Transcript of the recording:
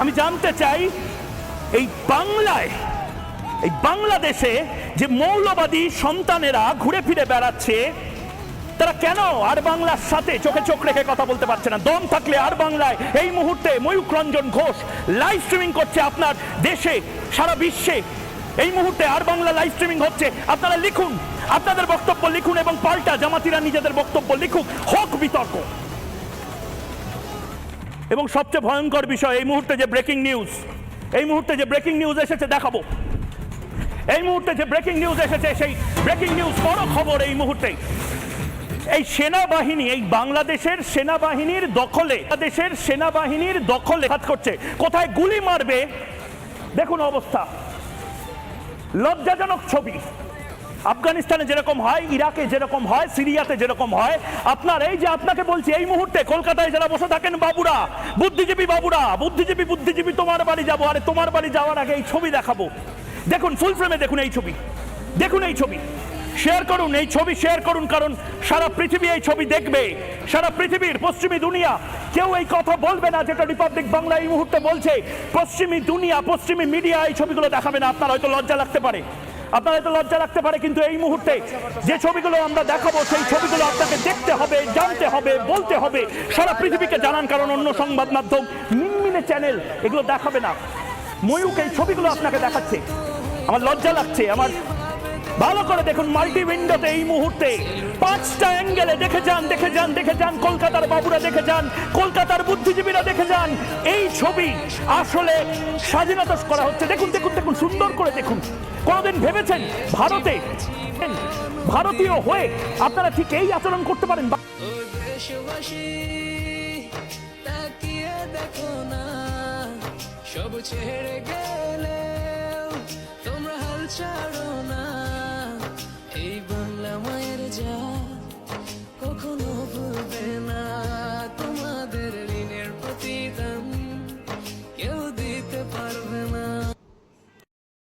আমি জানতে চাই, এই বাংলায়, এই বাংলাদেশে যে মৌলবাদী সন্তানেরা ঘুরে ফিরে বেড়াচ্ছে, তারা কেন আর বাংলার সাথে চোখে চোখ রেখে কথা বলতে পারছে না? দম থাকলে আর বাংলায়, এই মুহূর্তে ময়ূক রঞ্জন ঘোষ লাইভ স্ট্রিমিং করছে আপনার দেশে, সারা বিশ্বে। এই মুহূর্তে আর বাংলা লাইভ স্ট্রিমিং হচ্ছে। আপনারা লিখুন, আপনাদের বক্তব্য লিখুন এবং পাল্টা জামাতিরা নিজেদের বক্তব্য লিখুক। এবং সবচেয়ে ভয়ঙ্কর বিষয়, এই মুহূর্তে যে ব্রেকিং নিউজ এই মুহূর্তে যে ব্রেকিং নিউজ এসেছে দেখাবো। এই মুহূর্তে যে ব্রেকিং নিউজ এসেছে, সেই ব্রেকিং নিউজ বড় খবর এই মুহূর্তে। এই সেনাবাহিনী, এই বাংলাদেশের সেনাবাহিনীর দখলে দেশের সেনাবাহিনীর দখলে কাজ করছে। কোথায় গুলি মারবে? দেখুন অবস্থা। লজ্জাজনক ছবি। আফগানিস্তানে যেরকম হয়, ইরাকে যেরকম হয়, সিরিয়াতে যেরকম হয়, আপনার এই যে আপনাকে বলছি, এই মুহূর্তে কলকাতায় যারা বসে থাকেন বাবুরা, বুদ্ধিজীবী বাবুরা, বুদ্ধিজীবী বুদ্ধিজীবী, তোমার বাড়ি যাব, আরে তোমার বাড়ি যাওয়ার আগে এই ছবি দেখাবো। দেখুন ফুল ফ্রেমে দেখুন এই ছবি। দেখুন এই ছবি। শেয়ার করুন, এই ছবি শেয়ার করুন, কারণ সারা পৃথিবী এই ছবি দেখবে। সারা পৃথিবীর, পশ্চিমী দুনিয়া, কেউ এই কথা বলবে না, যেটা রিপাবলিক বাংলা এই মুহূর্তে বলছে, পশ্চিমী দুনিয়া, পশ্চিমী মিডিয়া এই ছবিগুলো দেখাবে না, আপনার হয়তো লজ্জা লাগতে পারে। আপনার হয়তো লজ্জা রাখতে পারে কিন্তু এই মুহূর্তে যে ছবিগুলো আমরা দেখাবো, সেই ছবিগুলো আপনাকে দেখতে হবে, জানতে হবে, বলতে হবে। সারা পৃথিবীকে জানান, কারণ অন্য সংবাদ মাধ্যম, মিনমিনে চ্যানেল, এগুলো দেখাবে না। ময়ূক এই ছবিগুলো আপনাকে দেখাচ্ছে। আমার লজ্জা লাগছে, আমার ভালো করে দেখুন মাল্টি উইন্ডোতে এই মুহূর্তে। পাঁচটা অ্যাঙ্গেলে দেখে যান দেখে যান দেখে যান। কলকাতার বাবুরা দেখে যান, কলকাতার বুদ্ধিজীবীরা দেখে যান। এই ছবি আসলে স্বাধীনতা করা হচ্ছে। দেখুন দেখুন দেখুন, সুন্দর করে দেখুন। কোনোদিন ভেবেছেন ভারতে, ভারতীয় হয়ে আপনারা ঠিক এই আচরণ করতে পারেন? সব ছেড়ে গেলেও তোমরা হাল ছাড়ো না। এই বাংলা মায়ের যা